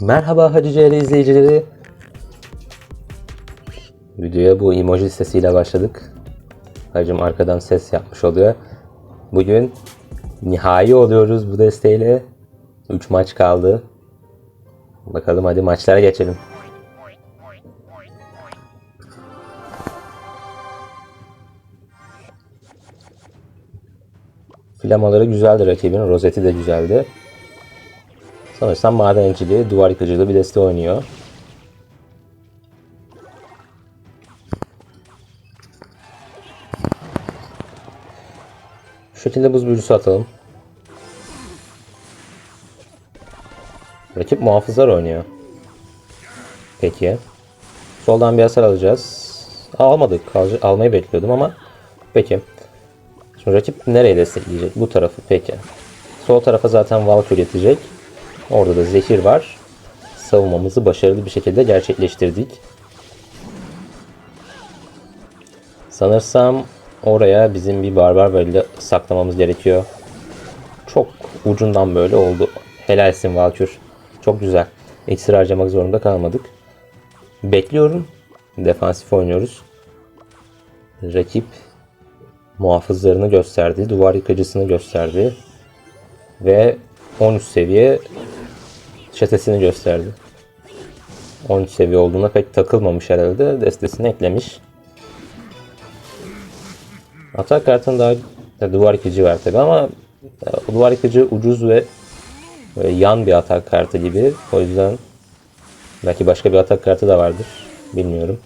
Merhaba Hacı CR izleyicileri. Videoya bu emoji sesiyle başladık. Hacım arkadan ses yapmış oluyor. Bugün nihai oluyoruz bu desteğiyle. 3 maç kaldı. Bakalım hadi maçlara geçelim. Flamaları güzeldi rakibin. Rozeti de güzeldi. Sanırsam madenciliği, duvar yıkıcılığı bir deste oynuyor. Şu şekilde buz büyücüsü atalım. Rakip muhafızlar oynuyor. Peki. Soldan bir hasar alacağız. Almadık. Al- almayı bekliyordum ama. Peki. Şimdi rakip nereye destekleyecek? Bu tarafı. Peki. Sol tarafa zaten Valkyrie yetecek. Orada da zehir var. Savunmamızı başarılı bir şekilde gerçekleştirdik. Sanırsam oraya bizim bir barbar böyle saklamamız gerekiyor. Çok ucundan böyle oldu. Helalsin Valkür. Çok güzel. İksir harcamak zorunda kalmadık. Bekliyorum. Defansif oynuyoruz. Rakip muhafızlarını gösterdi. Duvar yıkıcısını gösterdi. Ve 13 seviye çetesini gösterdi. 13 seviye olduğuna pek takılmamış herhalde. Destesini eklemiş. Atak kartının daha duvar yıkıcı var tabi ama ya, duvar yıkıcı ucuz ve böyle yan bir atak kartı gibi. O yüzden belki başka bir atak kartı da vardır. Bilmiyorum.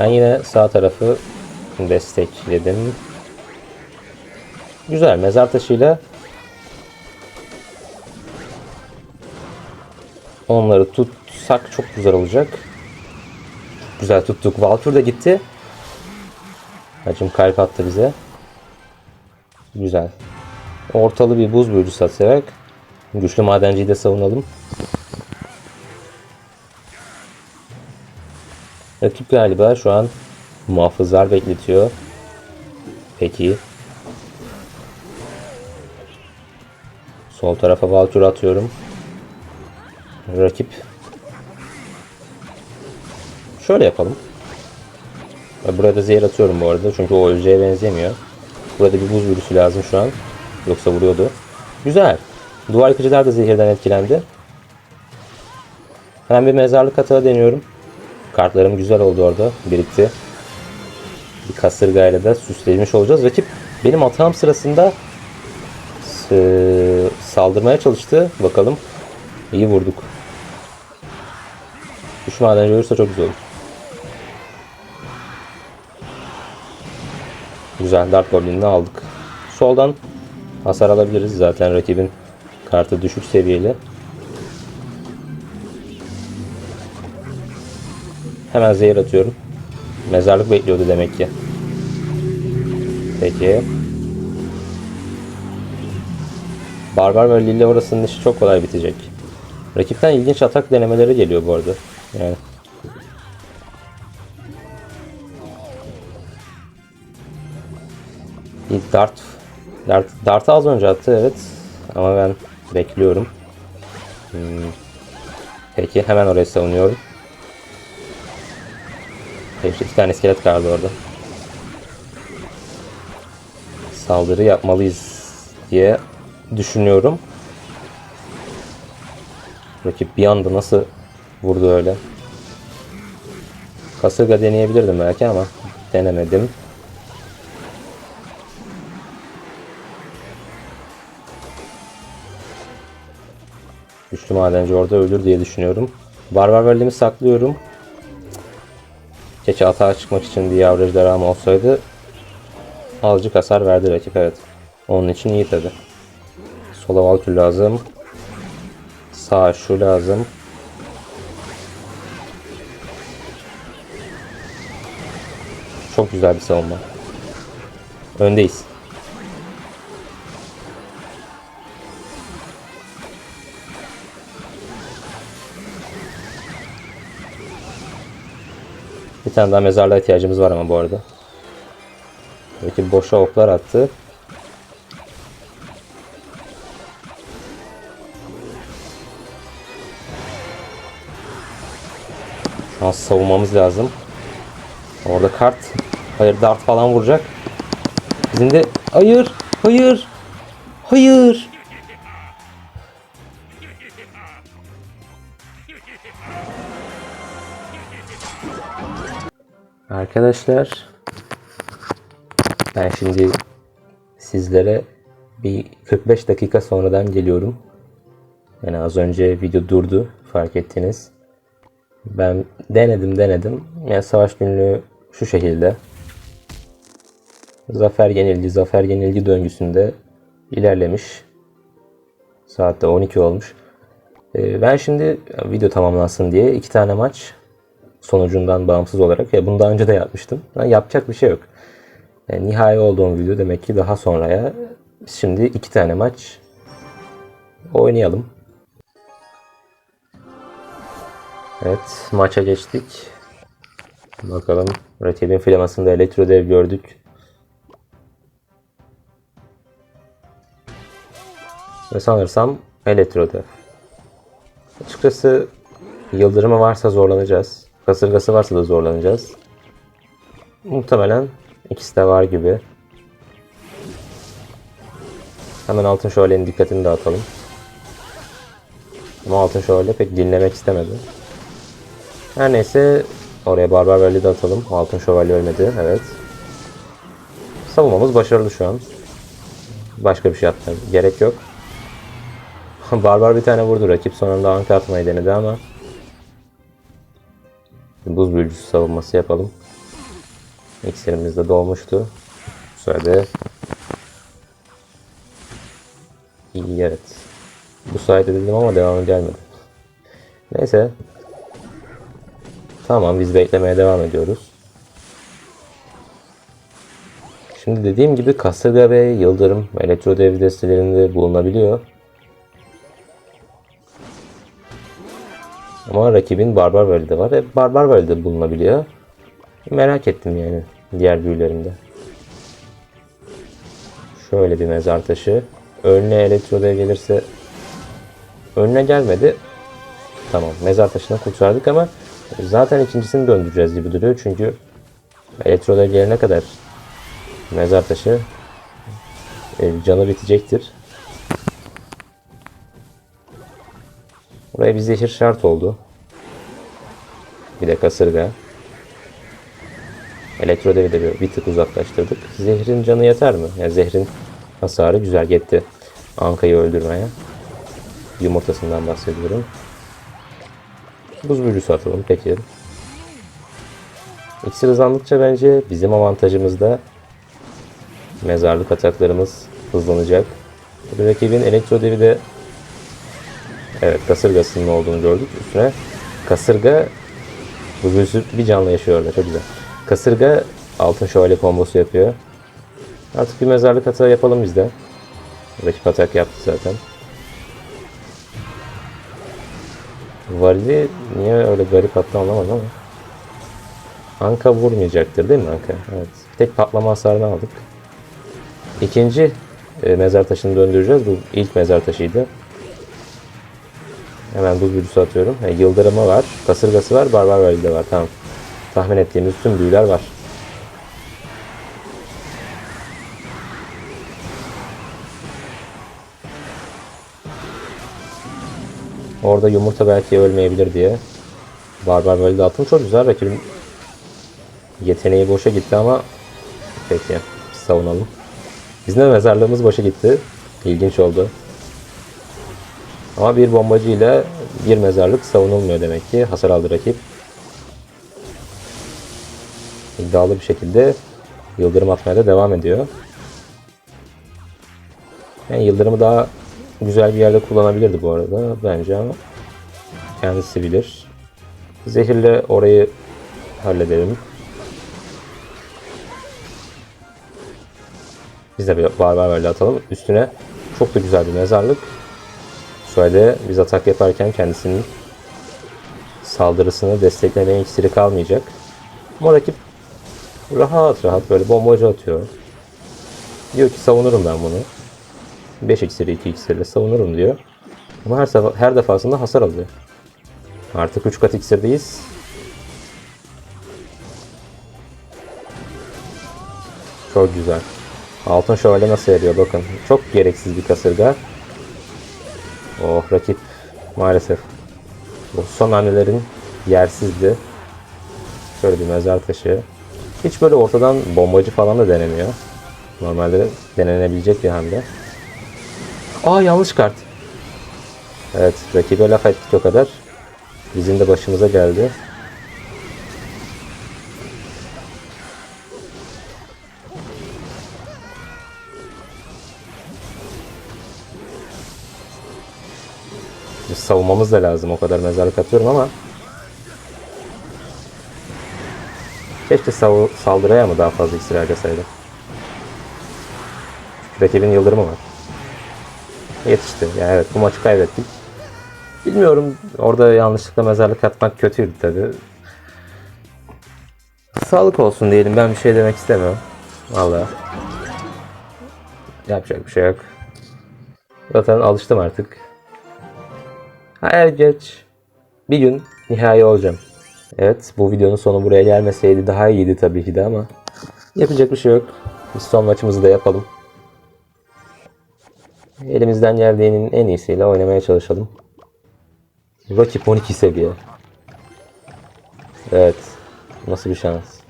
Ben yine sağ tarafı destekledim. Güzel mezar taşıyla onları tutsak çok güzel olacak. Güzel tuttuk. Valkür de gitti. Hacım kalp attı bize. Güzel. Ortalı bir buz büyücüsü atarak güçlü madenciyi de savunalım. Rakip galiba şu an muhafızlar bekletiyor. Peki. Sol tarafa Valkür atıyorum. Rakip. Şöyle yapalım. Burada zehir atıyorum bu arada çünkü o öleceğe benzemiyor. Burada bir buz virüsü lazım şu an. Yoksa vuruyordu. Güzel. Duvar yıkıcılar da zehirden etkilendi. Hemen bir mezarlık atağı deniyorum. Kartlarım güzel oldu orada. Birikti. Bir kasırgayla da süslemiş olacağız. Rakip benim atağım sırasında s- saldırmaya çalıştı. Bakalım. İyi vurduk. Üç madenci olursa çok güzel olur. Güzel. Dark Goblin'i aldık. Soldan hasar alabiliriz. Zaten rakibin kartı düşük seviyeli. Hemen zehir atıyorum. Mezarlık bekliyordu demek ki. Peki. Barbar ve Lille orasının işi çok kolay bitecek. Rakipten ilginç atak denemeleri geliyor bu arada. Yani. İlk dart. Dart dartı az önce attı evet. Ama ben bekliyorum. Hmm. Peki hemen orayı savunuyorum. Peki iki tane iskelet kaldı orada. Saldırı yapmalıyız diye düşünüyorum. Rakip bir anda nasıl vurdu öyle. Kasırga deneyebilirdim belki ama denemedim. Güçlü madenci orada ölür diye düşünüyorum. Barbar verliğimi saklıyorum. Keçi atağa çıkmak için bir yavru ejderham olsaydı azıcık hasar verdi rakip evet. Onun için iyi tabi. Sola Valkür lazım. Sağ şu lazım. Çok güzel bir savunma. Öndeyiz. Tane daha mezarlığa ihtiyacımız var ama bu arada. Rakip boşa oklar attı. Şu an savunmamız lazım. Orada kart. Hayır dart falan vuracak. Bizim de hayır, hayır, hayır. Arkadaşlar ben şimdi sizlere bir 45 dakika sonradan geliyorum. Yani az önce video durdu fark ettiniz. Ben denedim denedim. Yani savaş günlüğü şu şekilde. Zafer yenilgi, zafer yenilgi döngüsünde ilerlemiş. Saatte 12 olmuş. Ee, Ben şimdi video tamamlansın diye iki tane maç sonucundan bağımsız olarak ya bunu daha önce de yapmıştım. Yani yapacak bir şey yok. Yani nihai olduğum video demek ki daha sonraya şimdi iki tane maç oynayalım. Evet maça geçtik. Bakalım rakibin flamasında elektro dev gördük. Ve sanırsam elektro dev. Açıkçası yıldırımı varsa zorlanacağız. Kasırgası varsa da zorlanacağız. Muhtemelen ikisi de var gibi. Hemen Altın Şövalye'nin dikkatini dağıtalım. Ama Altın Şövalye pek dinlemek istemedi. Her neyse oraya Barbar Valley de atalım. Altın Şövalye ölmedi. Evet. Savunmamız başarılı şu an. Başka bir şey atmaya gerek yok. Barbar bir tane vurdu. Rakip sonunda anka atmayı denedi ama buz büyücüsü savunması yapalım. İksirimiz de dolmuştu. Bu iyi evet. Bu sayede dedim ama devamı gelmedi. Neyse. Tamam biz beklemeye devam ediyoruz. Şimdi dediğim gibi kasırga ve yıldırım elektro dev destelerinde bulunabiliyor. Ama rakibin Barbar Valley'de var. E, Barbar Valley'de bulunabiliyor. Merak ettim yani diğer büyülerinde. Şöyle bir mezar taşı. Önüne elektro dev gelirse önüne gelmedi. Tamam mezar taşını kurtardık ama zaten ikincisini döndüreceğiz gibi duruyor. Çünkü elektro dev gelene kadar mezar taşı e, canı bitecektir. Buraya bir zehir şart oldu. Bir de kasırga. Elektrodevi de bir, bir tık uzaklaştırdık. Zehrin canı yeter mi? Yani zehrin hasarı güzel yetti. Anka'yı öldürmeye. Yumurtasından bahsediyorum. Buz büyücüsü atalım peki. İksir hızlandıkça bence bizim avantajımızda mezarlık ataklarımız hızlanacak. Rakibin elektrodevi de Evet kasırgasının olduğunu gördük. Üstüne kasırga bu bir canlı yaşıyor orada çok güzel. Kasırga altın şövalye kombosu yapıyor. Artık bir mezarlık hata yapalım biz de. Rakip atak yaptı zaten. Valide niye öyle garip attı anlamadım ama. Anka vurmayacaktır değil mi Anka? Evet. Tek patlama hasarını aldık. İkinci e, mezar taşını döndüreceğiz. Bu ilk mezar taşıydı. Hemen buz büyüsü atıyorum. He, yıldırımı var. Kasırgası var. Barbar Valley'de var. Tamam. Tahmin ettiğimiz tüm büyüler var. Orada yumurta belki ölmeyebilir diye. Barbar Valley'de attım. Çok güzel. Rakibin yeteneği boşa gitti ama peki savunalım. Bizim de mezarlığımız boşa gitti. İlginç oldu. Ama bir bombacı ile bir mezarlık savunulmuyor demek ki. Hasar aldı rakip. İddialı bir şekilde yıldırım atmaya da devam ediyor. Yani yıldırımı daha güzel bir yerde kullanabilirdi bu arada bence ama kendisi bilir. Zehirle orayı halledelim. Biz de bir barbar böyle atalım. Üstüne çok da güzel bir mezarlık. Şöyle biz atak yaparken kendisinin saldırısını desteklemeye iksiri kalmayacak. Ama rakip rahat rahat böyle bombacı atıyor. Diyor ki savunurum ben bunu. 5 iksiri 2 iksirle savunurum diyor. Ama her, sefer, her defasında hasar alıyor. Artık 3 kat iksirdeyiz. Çok güzel. Altın şövalye nasıl yarıyor bakın. Çok gereksiz bir kasırga. Oh rakip maalesef. Bu son hamlelerin yersizdi. Şöyle bir mezar taşı. Hiç böyle ortadan bombacı falan da denemiyor. Normalde denenebilecek bir hamle. Aa yanlış kart. Evet rakibe laf ettik o kadar. Bizim de başımıza geldi. Savunmamız da lazım. O kadar mezarlık atıyorum ama Keşke sav- saldırıya mı daha fazla iksir harcasaydım. Rakibin yıldırımı var. Yetişti. Yani evet bu maçı kaybettik. Bilmiyorum orada yanlışlıkla mezarlık atmak kötüydü tabi. Sağlık olsun diyelim ben bir şey demek istemiyorum. Vallahi. Yapacak bir şey yok. Zaten alıştım artık. Her geç bir gün nihai olacağım. Evet bu videonun sonu buraya gelmeseydi daha iyiydi tabii ki de ama yapacak bir şey yok. Biz son maçımızı da yapalım. Elimizden geldiğinin en iyisiyle oynamaya çalışalım. Rakip 12 seviye. Evet. Nasıl bir şans.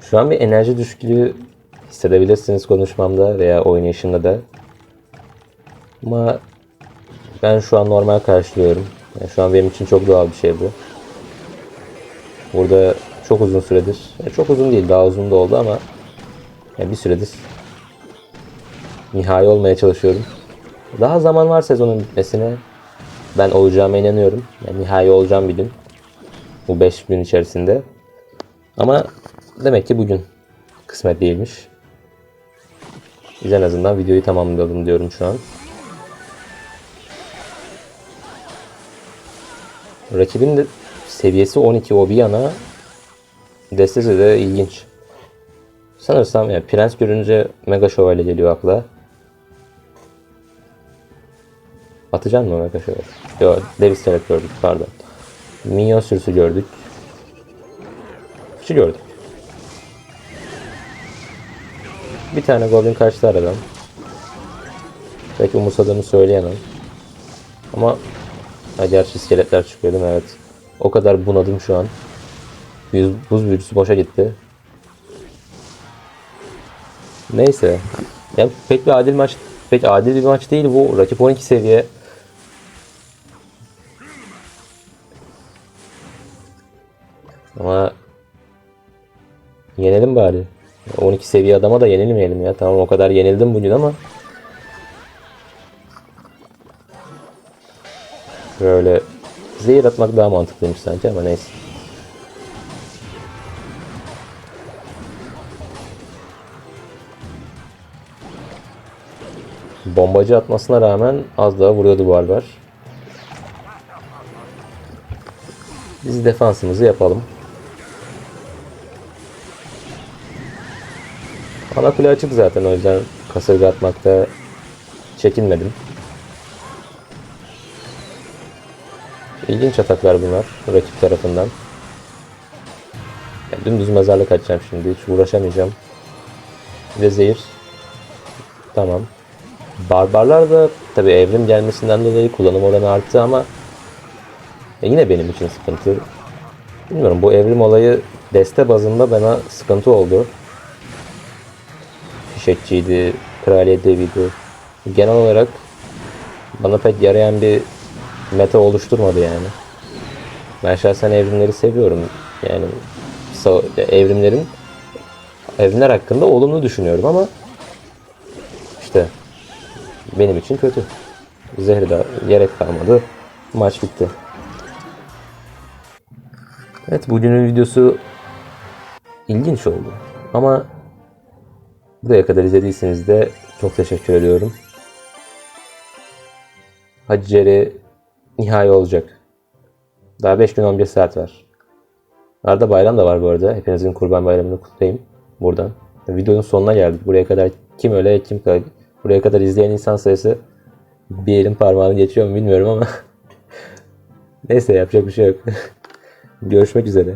Şu an bir enerji düşüklüğü hissedebilirsiniz konuşmamda veya oynayışımda da. Ama ben şu an normal karşılıyorum. Yani şu an benim için çok doğal bir şey bu. Burada çok uzun süredir, yani çok uzun değil daha uzun da oldu ama yani bir süredir nihai olmaya çalışıyorum. Daha zaman var sezonun bitmesine. Ben olacağıma inanıyorum. Yani nihai olacağım bir gün. Bu 5 gün içerisinde. Ama demek ki bugün kısmet değilmiş. Biz en azından videoyu tamamladım diyorum şu an. Rakibin de seviyesi 12 o bir yana. Destesi de ilginç. Sanırsam yani prens görünce mega şövalye geliyor akla. Atacaksın mı mega şövalye? Yok Davis Tenet gördük pardon. Minyon sürüsü gördük. Şu gördük. Bir tane Goblin kaçtı aradan. Belki umursadığımı söyleyemem. Ama ha, gerçi iskeletler çıkıyor değil mi? Evet. O kadar bunadım şu an. Buz, buz büyücüsü boşa gitti. Neyse. Ya pek bir adil maç pek adil bir maç değil bu. Rakip 12 seviye. Ama yenelim bari. 12 seviye adama da yenilmeyelim ya. Tamam o kadar yenildim bugün ama böyle zehir atmak daha mantıklıymış sanki ama neyse. Bombacı atmasına rağmen az daha vuruyordu barbar. Biz defansımızı yapalım. Ana kule açık zaten o yüzden kasırga atmakta çekinmedim. İlginç ataklar bunlar rakip tarafından. Yani dümdüz mezarlık açacağım şimdi hiç uğraşamayacağım. Ve zehir. Tamam. Barbarlar da tabi evrim gelmesinden dolayı kullanım oranı arttı ama ya yine benim için sıkıntı. Bilmiyorum bu evrim olayı deste bazında bana sıkıntı oldu. Fişekçiydi, kraliyet deviydi. Genel olarak bana pek yarayan bir meta oluşturmadı yani. Ben şahsen evrimleri seviyorum. Yani evrimlerin evrimler hakkında olumlu düşünüyorum ama işte benim için kötü. Zehri de gerek kalmadı. Maç bitti. Evet bugünün videosu ilginç oldu. Ama buraya kadar izlediyseniz de çok teşekkür ediyorum. Hacı Cere nihai olacak. Daha 5 gün 11 saat var. Arada bayram da var bu arada. Hepinizin kurban bayramını kutlayayım buradan. Videonun sonuna geldik. Buraya kadar kim öle kim kaldı. Buraya kadar izleyen insan sayısı bir elin parmağını geçiyor mu bilmiyorum ama. Neyse yapacak bir şey yok. Görüşmek üzere.